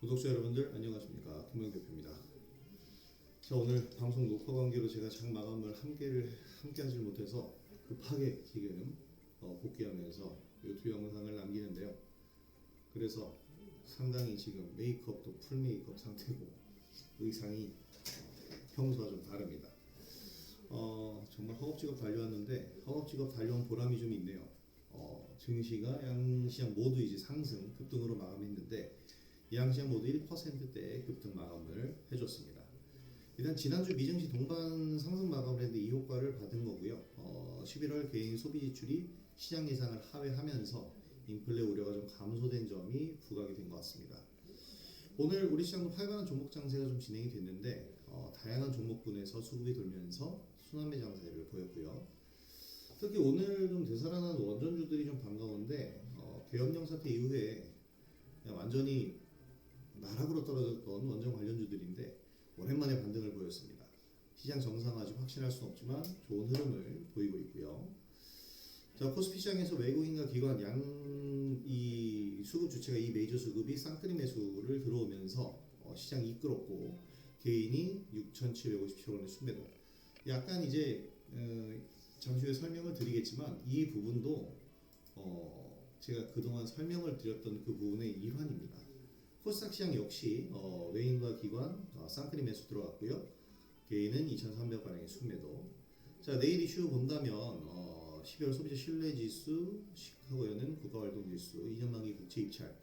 구독자 여러분들 안녕하십니까 김명 대표입니다. 자 오늘 방송 녹화 관계로 제가 장 마감을 함께를 함께하지 못해서 급하게 지금 어, 복귀하면서 유튜브 영상을 남기는데요. 그래서 상당히 지금 메이크업도 풀 메이크업 상태고 의상이 평소와 좀 다릅니다. 어, 정말 허겁지겁 달려왔는데 허겁지겁 달려온 보람이 좀 있네요. 어, 증시가 양시장 모두 이제 상승 급등으로 마감했는데 양시장 모두 1%대 급등 마감을 해줬습니다. 일단 지난주 미증시 동반 상승 마감을 했는데 이 효과를 받은 거고요. 어, 11월 개인 소비 지출이 시장 예상을 하회하면서 인플레 우려가 좀 감소된 점이 부각이 된 것 같습니다. 오늘 우리 시장도 활발한 종목 장세가 좀 진행이 됐는데 어, 다양한 종목군에서 수급이 돌면서 순환매 장세를 보였고요. 특히 오늘 좀 되살아난 원전주들이 좀 반가운데 어, 계엄령 사태 이후에 완전히 나락으로 떨어졌던 원전 관련주들인데 오랜만에 반등을 보였습니다. 시장 정상 아직 확신할 수는 없지만 좋은 흐름을 보이고 있고요. 자 코스피 시장에서 외국인과 기관 양 이 수급 주체가 이 메이저 수급이 쌍끌이 매수를 들어오면서 어, 시장 이끌었고 개인이 6,757억 원의 순매도. 약간 이제 어, 잠시 후에 설명을 드리겠지만 이 부분도 어, 제가 그동안 설명을 드렸던 그 부분의 일환입니다. 코스닥 시장 역시 어, 외인과 기관 어, 쌍끌이 매수 들어갔고요. 개인은 2,300억 가량의 순매도. 자 내일 이슈 본다면 어, 12월 소비자 신뢰지수, 시카고에는 국가활동지수, 2년 만기 국채 입찰,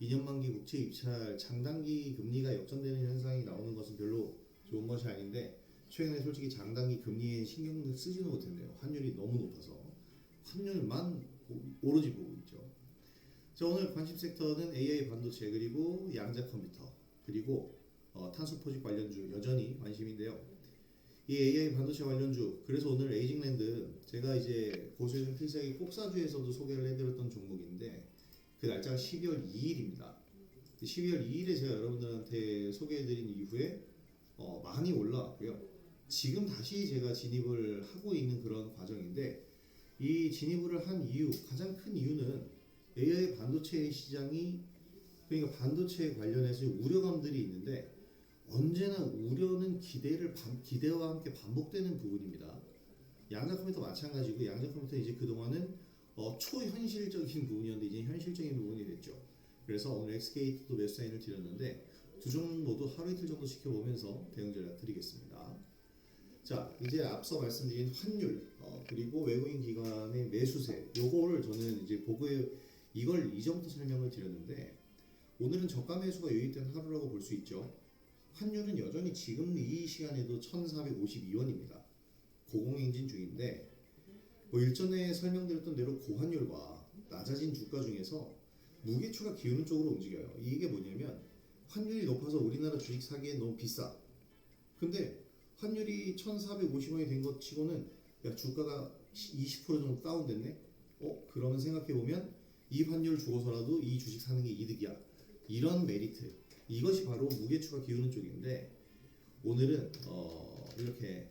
2년 만기 국채 입찰 장단기 금리가 역전되는 현상이 나오는 것은 별로 좋은 것이 아닌데 최근에 솔직히 장단기 금리에 신경 쓰지는 못했네요. 환율이 너무 높아서 환율만 오- 오로지 보고 있죠. 자 오늘 관심 섹터는 AI 반도체 그리고 양자 컴퓨터 그리고 어, 탄소 포집 관련주 여전히 관심인데요. 이 AI 반도체 관련주 그래서 오늘 에이징랜드 제가 이제 고수해준 필살기 꼭사주에서도 소개를 해드렸던 종목인데 그 날짜가 12월 2일입니다. 12월 2일에 제가 여러분들한테 소개해드린 이후에 어, 많이 올라왔고요. 지금 다시 제가 진입을 하고 있는 그런 과정인데 이 진입을 한 이유 가장 큰 이유는 AI 반도체 시장이 그러니까 반도체 관련해서 우려감들이 있는데 언제나 우려는 기대를 반- 기대와 함께 반복되는 부분입니다. 양자 컴퓨터 마찬가지고 양자 컴퓨터 이제 그 동안은 어, 초현실적인 부분이었는데 이제 현실적인 부분이 됐죠. 그래서 오늘 엑스케이트도 매수 사인을 드렸는데 두 종목 모두 하루 이틀 정도 지켜보면서 대응 전략 드리겠습니다. 자 이제 앞서 말씀드린 환율 어, 그리고 외국인 기관의 매수세 요거를 저는 이제 보고에 이걸 이전부터 설명을 드렸는데 오늘은 저가 매수가 유입된 하루라고 볼 수 있죠. 환율은 여전히 지금 이 시간에도 1,452원입니다. 고공행진 중인데 뭐 일전에 설명드렸던 대로 고환율과 낮아진 주가 중에서 무게추가 기우는 쪽으로 움직여요. 이게 뭐냐면 환율이 높아서 우리나라 주식 사기엔 너무 비싸. 근데 환율이 1,450원이 된 것 치고는 야 주가가 20% 정도 다운됐네. 어 그러면 생각해 보면 이 환율 주고서라도 이 주식 사는 게 이득이야. 이런 메리트. 이것이 바로 무게추가 기우는 쪽인데 오늘은 어 이렇게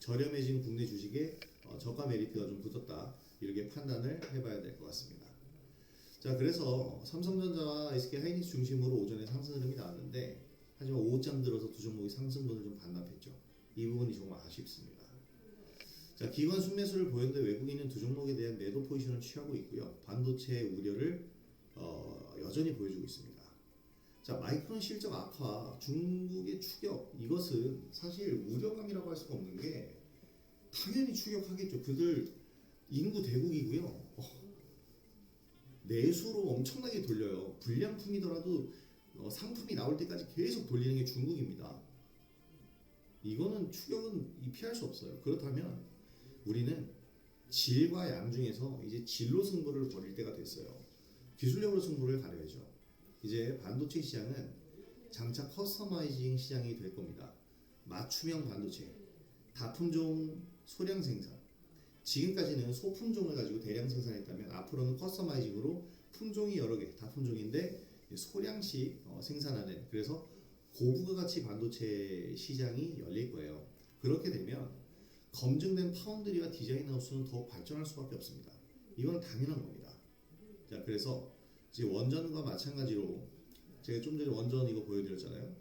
저렴해진 국내 주식에 어, 저가 메리트가 좀 붙었다 이렇게 판단을 해봐야 될 것 같습니다. 자 그래서 삼성전자와 SK 하이닉스 중심으로 오전에 상승 흐름이 나왔는데 하지만 오후쯤 들어서 두 종목이 상승분을 좀 반납했죠. 이 부분이 정말 아쉽습니다. 자 기관 순매수를 보였는데 외국인은 두 종목에 대한 매도 포지션을 취하고 있고요. 반도체 우려를 어, 여전히 보여주고 있습니다. 자 마이크론 실적 악화, 중국의 추격 이것은 사실 우려감이라고 할 수가 없는 게 당연히 추격하겠죠. 그들 인구 대국이고요. 어, 내수로 엄청나게 돌려요. 불량품이더라도 어, 상품이 나올 때까지 계속 돌리는 게 중국입니다. 이거는 추격은 이 피할 수 없어요. 그렇다면 우리는 질과 양 중에서 이제 질로 승부를 벌일 때가 됐어요. 기술력으로 승부를 가려야죠. 이제 반도체 시장은 장차 커스터마이징 시장이 될 겁니다. 맞춤형 반도체, 다품종 소량 생산. 지금까지는 소품종을 가지고 대량 생산했다면 앞으로는 커스터마이징으로 품종이 여러 개, 다품종인데 소량씩 어, 생산하는 그래서 고부가 가치 반도체 시장이 열릴 거예요. 그렇게 되면 검증된 파운드리와 디자인 하우스는 더욱 발전할 수밖에 없습니다. 이건 당연한 겁니다. 자, 그래서 이제 원전과 마찬가지로 제가 좀 전에 원전 이거 보여드렸잖아요.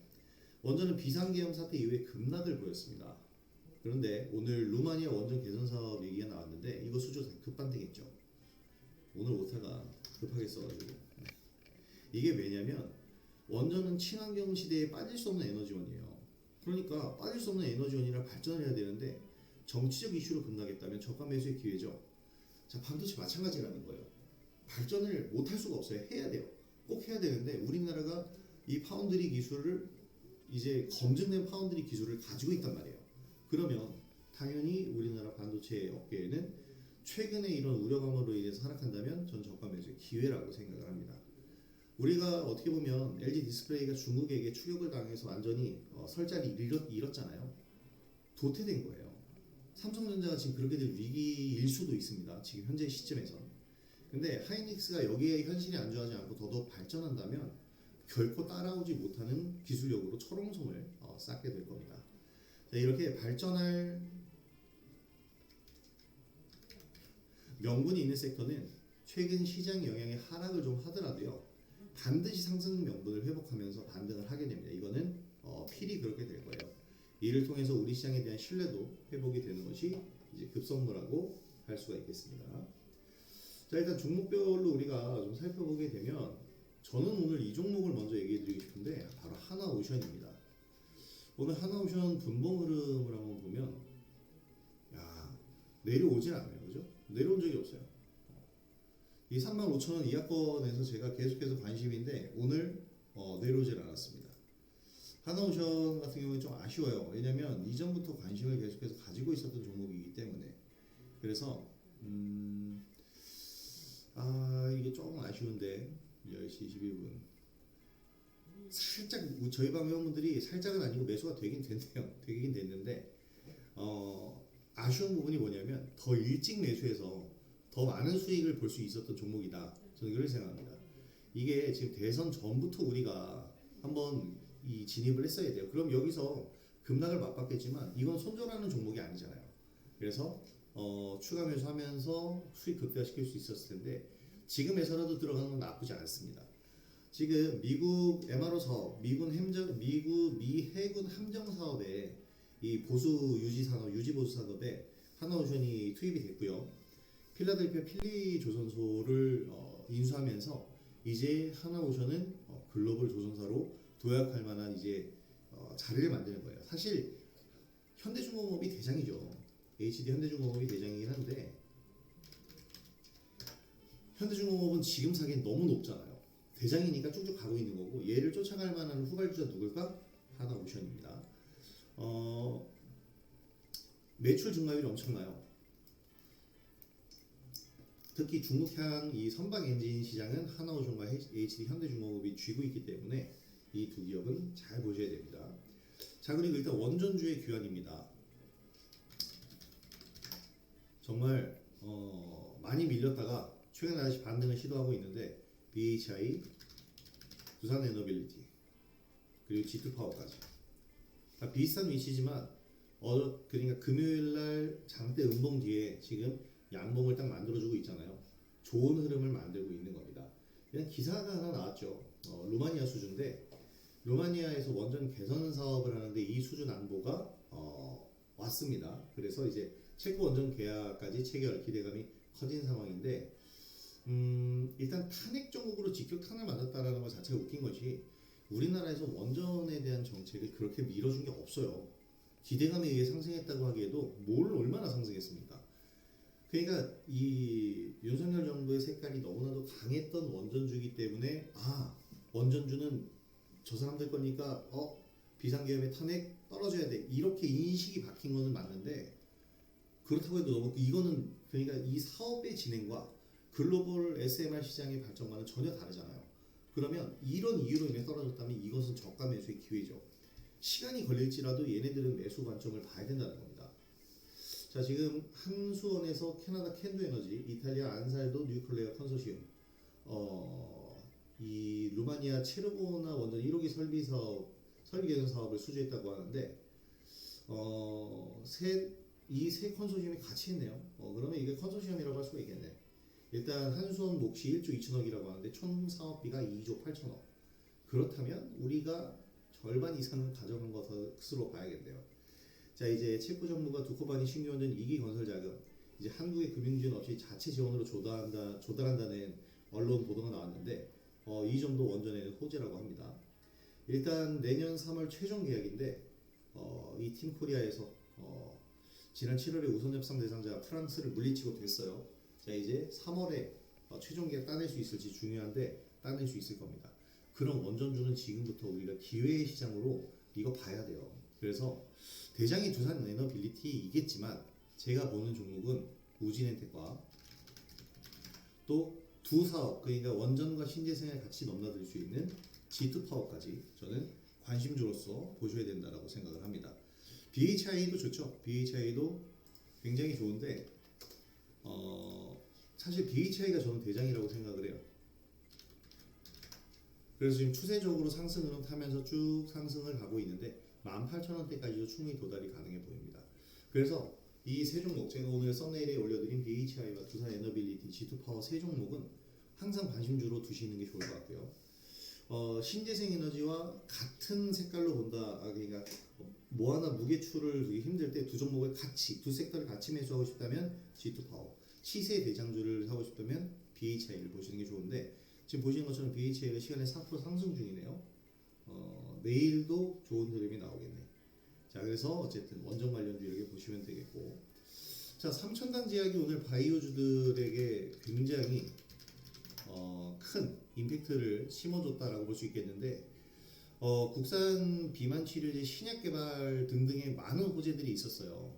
원전은 비상계엄 사태 이후에 급락을 보였습니다. 그런데 오늘 루마니아 원전 개선 사업 얘기가 나왔는데 이거 수조 급반등했죠. 오늘 오타가 급하게 써가지고 이게 왜냐면 원전은 친환경 시대에 빠질 수 없는 에너지원이에요. 그러니까 빠질 수 없는 에너지원이라 발전을 해야 되는데 정치적 이슈로 급락했다면 저가 매수의 기회죠. 자 반도체 마찬가지라는 거예요. 발전을 못 할 수가 없어요. 해야 돼요. 꼭 해야 되는데 우리나라가 이 파운드리 기술을 이제 검증된 파운드리 기술을 가지고 있단 말이에요. 그러면 당연히 우리나라 반도체 업계에는 최근에 이런 우려감으로 인해서 하락한다면 전 저가 매수의 기회라고 생각을 합니다. 우리가 어떻게 보면 LG 디스플레이가 중국에게 추격을 당해서 완전히 어, 설자리 잃었, 잃었잖아요. 도태된 거예요. 삼성전자가 지금 그렇게 될 위기일 수도 있습니다. 지금 현재 시점에선. 근데 하이닉스가 여기에 현실이 안주하지 않고 더더욱 발전한다면 결코 따라오지 못하는 기술력으로 철옹성을 어, 쌓게 될 겁니다. 자, 이렇게 발전할 명분이 있는 섹터는 최근 시장 영향의 하락을 좀 하더라도요 반드시 상승 명분을 회복하면서 반등을 하게 됩니다. 이거는 어, 필히 그렇게 될 거예요. 이를 통해서 우리 시장에 대한 신뢰도 회복이 되는 것이 이제 급선무라고 할 수가 있겠습니다. 자 일단 종목별로 우리가 좀 살펴보게 되면 저는 오늘 이 종목을 먼저 얘기해드리고 싶은데 바로 하나오션입니다. 오늘 하나오션 분봉 흐름을 한번 보면 야 내려오질 않아요, 그죠? 내려온 적이 없어요. 이 35,000원 이하권에서 제가 계속해서 관심인데 오늘 어, 내려오질 않았습니다. 하나오션 같은 경우는 좀 아쉬워요. 왜냐면 이전부터 관심을 계속해서 가지고 있었던 종목이기 때문에 그래서 음, 아 이게 조금 아쉬운데 10시 22분 살짝 저희 방 회원분들이 살짝은 아니고 매수가 되긴 됐네요. 되긴 됐는데 어, 아쉬운 부분이 뭐냐면 더 일찍 매수해서 더 많은 수익을 볼 수 있었던 종목이다. 저는 그렇게 생각합니다. 이게 지금 대선 전부터 우리가 한번 이 진입을 했어야 돼요. 그럼 여기서 급락을 맛봤겠지만 이건 손절하는 종목이 아니잖아요. 그래서 어, 추가 매수하면서 수익 극대화시킬 수 있었을 텐데 지금에서라도 들어가는 건 나쁘지 않습니다. 지금 미국 MRO 사업, 미군 함정, 미국 미 해군 함정 사업에 이 보수 유지 산업, 유지 보수 산업에 하나오션이 투입이 됐고요. 필라델피아 필리 조선소를 어, 인수하면서 이제 하나오션은 어, 글로벌 조선사로 도약할 만한 이제 어, 자리를 만드는 거예요. 사실 현대중공업이 대장이죠. HD 현대중공업이 대장이긴 한데 현대중공업은 지금 사기엔 너무 높잖아요. 대장이니까 쭉쭉 가고 있는 거고 얘를 쫓아갈 만한 후발주자 누굴까? 하나 오션입니다. 어, 매출 증가율이 엄청나요. 특히 중국향 이 선박 엔진 시장은 하나오션과 HD 현대중공업이 쥐고 있기 때문에 이 두 기업은 잘 보셔야 됩니다. 자 그리고 일단 원전주의 규환입니다. 정말 어, 많이 밀렸다가 최근에 다시 반등을 시도하고 있는데 BHI, 두산 에너빌리티 그리고 G2 파워까지 다 비슷한 위치지만 어 그러니까 금요일 날 장대 음봉 뒤에 지금 양봉을 딱 만들어주고 있잖아요. 좋은 흐름을 만들고 있는 겁니다. 그냥 기사가 하나 나왔죠. 어, 루마니아 수준인데 루마니아에서 원전 개선 사업을 하는데 이 수준 안보가 어, 왔습니다. 그래서 이제 체코 원전 계약까지 체결 기대감이 커진 상황인데 음, 일단 탄핵 정국으로 직격 탄을 맞았다라는 것 자체가 웃긴 것이 우리나라에서 원전에 대한 정책을 그렇게 밀어준 게 없어요. 기대감에 의해 상승했다고 하기에도 뭘 얼마나 상승했습니까? 그러니까 이 윤석열 정부의 색깔이 너무나도 강했던 원전주기 때문에 아 원전주는 저 사람들 거니까 어 비상계엄의 탄핵 떨어져야 돼 이렇게 인식이 박힌 거는 맞는데 그렇다고 해도 너무 이거는 그러니까 이 사업의 진행과 글로벌 SMR 시장의 발전과는 전혀 다르잖아요. 그러면 이런 이유로 인해 떨어졌다면 이것은 저가 매수의 기회죠. 시간이 걸릴지라도 얘네들은 매수 관점을 봐야 된다는 겁니다. 자 지금 한수원에서 캐나다 캔두 에너지, 이탈리아 안살도 뉴클레어 컨소시움, 어 이 루마니아 체르보나 원전 1호기 설비 사업, 설비 개선 사업을 수주했다고 하는데 어 세 이 세 컨소시엄이 같이 했네요. 어 그러면 이게 컨소시엄이라고 할 수가 있겠네. 일단 한수원 몫이 1조 2천억이라고 하는데 총 사업비가 2조 8천억. 그렇다면 우리가 절반 이상은 가져간 것으로 봐야겠네요. 자 이제 체코 정부가 두코바니 신규원전 2기 건설 자금 이제 한국의 금융지원 없이 자체 지원으로 조달한다 조달한다는 언론 보도가 나왔는데 어, 이 정도 원전에는 호재라고 합니다. 일단 내년 3월 최종 계약인데 어, 이 팀 코리아에서 어, 지난 7월에 우선 협상 대상자 프랑스를 물리치고 됐어요. 자 이제 3월에 어, 최종 계약 따낼 수 있을지 중요한데 따낼 수 있을 겁니다. 그런 원전주는 지금부터 우리가 기회의 시장으로 이거 봐야 돼요. 그래서 대장이 두산 에너빌리티이겠지만 제가 보는 종목은 우진엔텍과 또 두 사업 그러니까 원전과 신재생을 같이 넘나들 수 있는 G2 파워까지 저는 관심주로서 보셔야 된다라고 생각을 합니다. BHI도 좋죠. BHI도 굉장히 좋은데 어, 사실 BHI가 저는 대장이라고 생각을 해요. 그래서 지금 추세적으로 상승을 타면서 쭉 상승을 가고 있는데 18,000원대까지도 충분히 도달이 가능해 보입니다. 그래서 이 세 종목 제가 오늘 썸네일에 올려드린 BHI와 두산 에너빌리티, G2 파워 세 종목은 항상 관심주로 두시는 게 좋을 것 같고요. 어, 신재생 에너지와 같은 색깔로 본다. 아, 그러니까 뭐 하나 무게추를 두기 힘들 때 두 종목을 같이 두 섹터를 같이 매수하고 싶다면 G2 파워, 시세 대장주를 사고 싶다면 BHI를 보시는 게 좋은데 지금 보시는 것처럼 BHI가 시간에 4% 상승 중이네요. 어, 내일도 좋은 흐름이 나오겠네. 자, 그래서 어쨌든 원전 관련주 이렇게 보시면 되겠고. 자, 삼천당 제약이 오늘 바이오주들에게 굉장히 어, 큰 임팩트를 심어줬다라고 볼 수 있겠는데 어, 국산 비만 치료제 신약 개발 등등의 많은 호재들이 있었어요.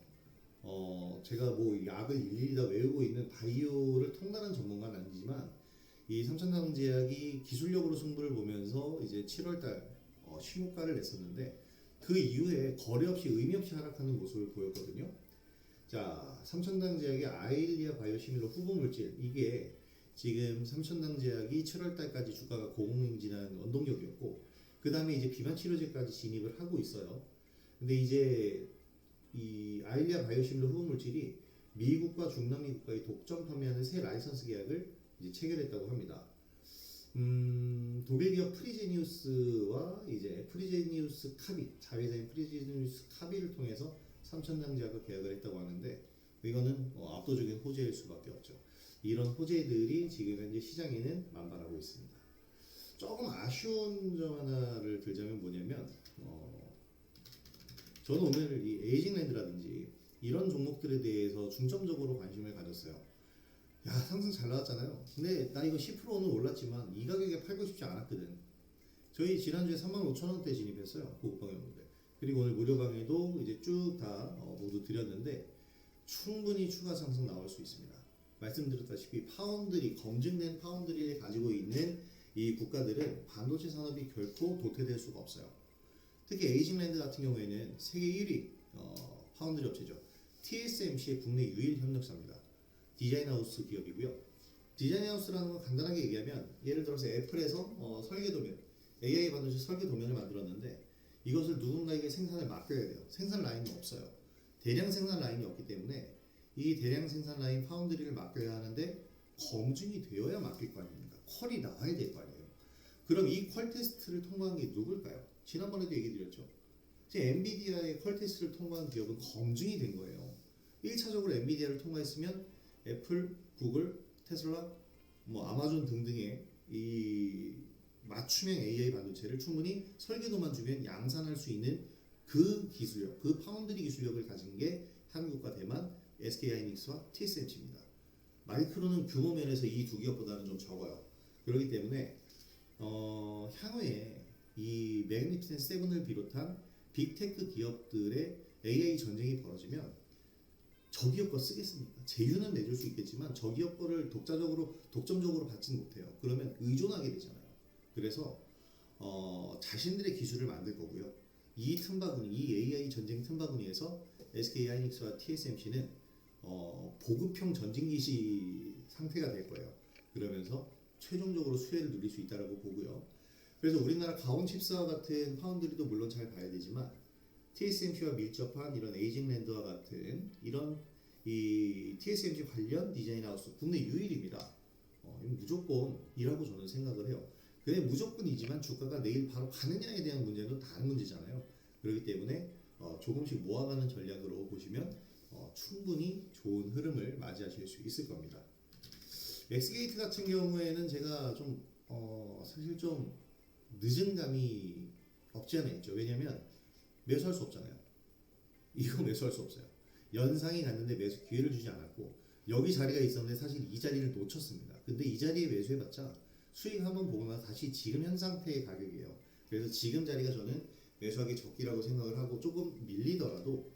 어, 제가 뭐 약을 일일이 다 외우고 있는 바이오를 통달한 전문가는 아니지만 이 삼천당 제약이 기술력으로 승부를 보면서 이제 7월달 어, 신고가를 냈었는데 그 이후에 거래 없이 의미 없이 하락하는 모습을 보였거든요. 자, 삼천당 제약의 아일리아 바이오시밀러 후보 물질 이게 지금 삼천당 제약이 7월달까지 주가가 고공행진한 원동력이었고 그 다음에 이제 비만 치료제까지 진입을 하고 있어요. 근데 이제 이 아일리아 바이오시밀러 후보 물질이 미국과 중남미 국가에 독점 판매하는 새 라이선스 계약을 이제 체결했다고 합니다. 음, 기업 프리제니우스와 이제 프리제니우스 카비 자회사인 프리제니우스 카비를 통해서 삼천당 제약과 계약을 했다고 하는데 이거는 어, 압도적인 호재일 수밖에 없죠. 이런 호재들이 지금 현재 시장에는 만발하고 있습니다. 조금 아쉬운 점 하나를 들자면 뭐냐면 어, 저는 오늘 이 에이징랜드라든지 이런 종목들에 대해서 중점적으로 관심을 가졌어요. 야 상승 잘 나왔잖아요. 근데 나 이거 10%는 올랐지만 이 가격에 팔고 싶지 않았거든. 저희 지난주에 35,000원대 진입했어요. 고급방역인데. 그리고 오늘 무료 방에도 이제 쭉 다 모두 드렸는데 충분히 추가 상승 나올 수 있습니다. 말씀드렸다시피 파운드리 검증된 파운드리를 가지고 있는 이 국가들은 반도체 산업이 결코 도태될 수가 없어요. 특히 에이징랜드 같은 경우에는 세계 1위 어, 파운드리 업체죠. TSMC의 국내 유일 협력사입니다. 디자인 하우스 기업이고요. 디자인 하우스라는 건 간단하게 얘기하면 예를 들어서 애플에서 어, 설계 도면, AI 반도체 설계 도면을 만들었는데 이것을 누군가에게 생산을 맡겨야 돼요. 생산 라인이 없어요. 대량 생산 라인이 없기 때문에 이 대량 생산 라인 파운드리를 맡겨야 하는데 검증이 되어야 맡길 거 아닙니까? 퀄이 나와야 될 거 아니에요. 그럼 이 퀄 테스트를 통과한 게 누굴까요? 지난번에도 얘기 드렸죠. 이제 엔비디아의 퀄 테스트를 통과한 기업은 검증이 된 거예요. 1차적으로 엔비디아를 통과했으면 애플, 구글, 테슬라, 뭐 아마존 등등의 이 맞춤형 AI 반도체를 충분히 설계도만 주면 양산할 수 있는 그 기술력, 그 파운드리 기술력을 가진 게 한국과 대만, SK하이닉스와 TSMC입니다. 마이크로는 규모 면에서 이 두 기업보다는 좀 적어요. 그렇기 때문에 어, 향후에 이 매그니피센 세븐을 비롯한 빅테크 기업들의 AI 전쟁이 벌어지면 저 기업 거 쓰겠습니까? 제휴는 내줄 수 있겠지만 저 기업 거를 독자적으로 독점적으로 받지는 못해요. 그러면 의존하게 되잖아요. 그래서 어, 자신들의 기술을 만들 거고요. 이 틈바구니, 이 AI 전쟁 틈바구니에서 SK 하이닉스와 TSMC는 어, 보급형 전진 기시 상태가 될 거예요. 그러면서 최종적으로 수혜를 누릴 수 있다라고 보고요. 그래서 우리나라 가온 칩스와 같은 파운드리도 물론 잘 봐야 되지만 TSMC와 밀접한 이런 에이징랜드와 같은 이런 이 TSMC 관련 디자인 하우스 국내 유일입니다. 어, 무조건 이라고 저는 생각을 해요. 그게 무조건이지만 주가가 내일 바로 가느냐에 대한 문제는 또 다른 문제잖아요. 그렇기 때문에 어, 조금씩 모아가는 전략으로 보시면 어, 충분히 좋은 흐름을 맞이하실 수 있을 겁니다. 엑스게이트 같은 경우에는 제가 좀 어, 사실 좀 늦은 감이 없지 않아 있죠. 왜냐면 매수할 수 없잖아요. 이거 매수할 수 없어요. 연상이 갔는데 매수 기회를 주지 않았고 여기 자리가 있었는데 사실 이 자리를 놓쳤습니다. 근데 이 자리에 매수해봤자 수익 한번 보고 나서 다시 지금 현 상태의 가격이에요. 그래서 지금 자리가 저는 매수하기 적기라고 생각을 하고 조금 밀리더라도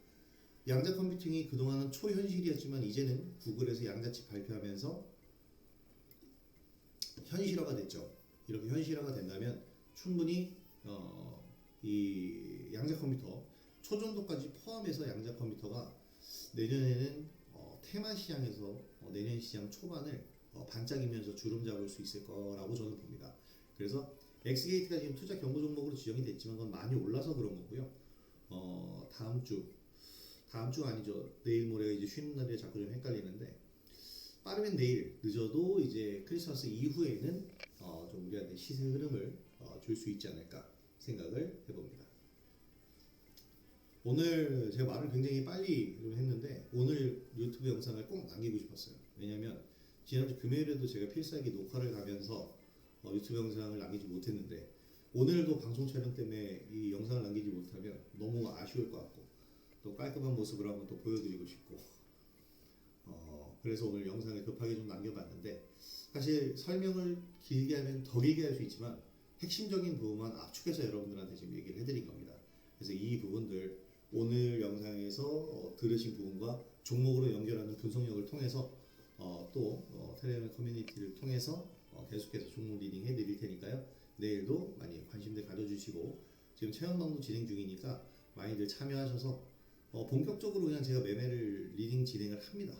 양자 컴퓨팅이 그동안은 초현실이었지만 이제는 구글에서 양자칩 발표하면서 현실화가 됐죠. 이렇게 현실화가 된다면 충분히 어, 이 양자 컴퓨터 초정도까지 포함해서 양자 컴퓨터가 내년에는 어, 테마 시장에서 어, 내년 시장 초반을 어, 반짝이면서 주름 잡을 수 있을 거라고 저는 봅니다. 그래서 엑스게이트가 지금 투자 경고 종목으로 지정이 됐지만 그건 많이 올라서 그런 거고요. 어, 다음 주 다음 주 아니죠. 내일 모레가 이제 쉬는 날에 자꾸 좀 헷갈리는데 빠르면 내일 늦어도 이제 크리스마스 이후에는 어, 좀 우리한테 시세 흐름을 어, 줄 수 있지 않을까 생각을 해봅니다. 오늘 제가 말을 굉장히 빨리 좀 했는데 오늘 유튜브 영상을 꼭 남기고 싶었어요. 왜냐면 지난주 금요일에도 제가 필살기 녹화를 가면서 어, 유튜브 영상을 남기지 못했는데 오늘도 방송 촬영 때문에 이 영상을 남기지 못하면 너무 아쉬울 것 같고 또 깔끔한 모습을 한번 또 보여드리고 싶고 어, 그래서 오늘 영상을 급하게 좀 남겨봤는데 사실 설명을 길게 하면 더 길게 할 수 있지만 핵심적인 부분만 압축해서 여러분들한테 지금 얘기를 해드린 겁니다. 그래서 이 부분들 오늘 영상에서 어, 들으신 부분과 종목으로 연결하는 분석력을 통해서 어, 또 어, 텔레그램 커뮤니티를 통해서 어, 계속해서 종목 리딩 해드릴 테니까요. 내일도 많이 관심들 가져주시고 지금 체험방도 진행 중이니까 많이들 참여하셔서 어, 본격적으로 그냥 제가 매매를 리딩 진행을 합니다.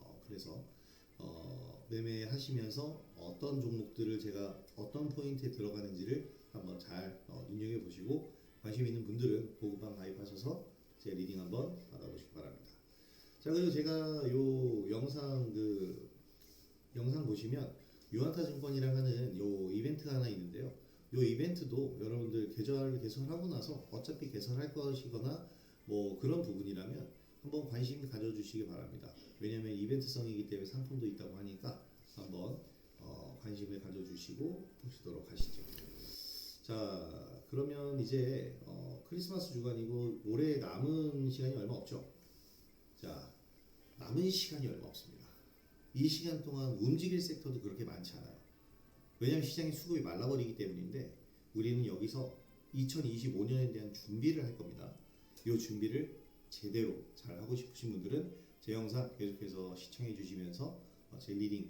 어, 그래서 어, 매매하시면서 어떤 종목들을 제가 어떤 포인트에 들어가는지를 한번 잘 어, 눈여겨 보시고 관심 있는 분들은 보급방 가입하셔서 제 리딩 한번 받아보시기 바랍니다. 자 그리고 제가 요 영상 그 영상 보시면 유한타 증권이랑 하는 요 이벤트가 하나 있는데요. 요 이벤트도 여러분들 계좌를 개설하고 나서 어차피 개설할 것이거나 뭐 그런 부분이라면 한번 관심 가져주시기 바랍니다. 왜냐하면 이벤트성이기 때문에 상품도 있다고 하니까 한번 어, 관심을 가져주시고 보시도록 하시죠. 자 그러면 이제 어, 크리스마스 주간이고 올해 남은 시간이 얼마 없죠. 자 남은 시간이 얼마 없습니다. 이 시간 동안 움직일 섹터도 그렇게 많지 않아요. 왜냐하면 시장의 수급이 말라버리기 때문인데 우리는 여기서 2025년에 대한 준비를 할 겁니다. 이 준비를 제대로 잘 하고 싶으신 분들은 제 영상 계속해서 시청해 주시면서 어, 제 리딩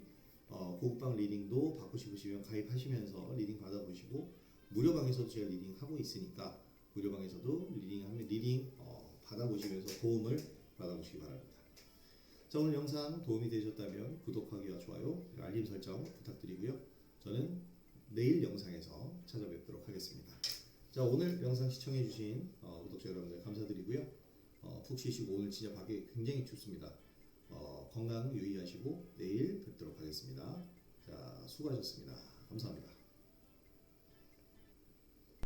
어, 고급방 리딩도 받고 싶으시면 가입하시면서 리딩 받아보시고 무료방에서도 제가 리딩 하고 있으니까 무료방에서도 리딩하면 리딩 어, 받아보시면서 도움을 받아보시기 바랍니다. 자 오늘 영상 도움이 되셨다면 구독하기와 좋아요 알림 설정 부탁드리고요. 저는 내일 영상에서 찾아뵙도록 하겠습니다. 자 오늘 영상 시청해주신 어, 구독자 여러분들 감사드리고요. 어, 푹 쉬시고 오늘 진짜 밖에 굉장히 춥습니다. 어, 건강 유의하시고 내일 뵙도록 하겠습니다. 자 수고하셨습니다. 감사합니다.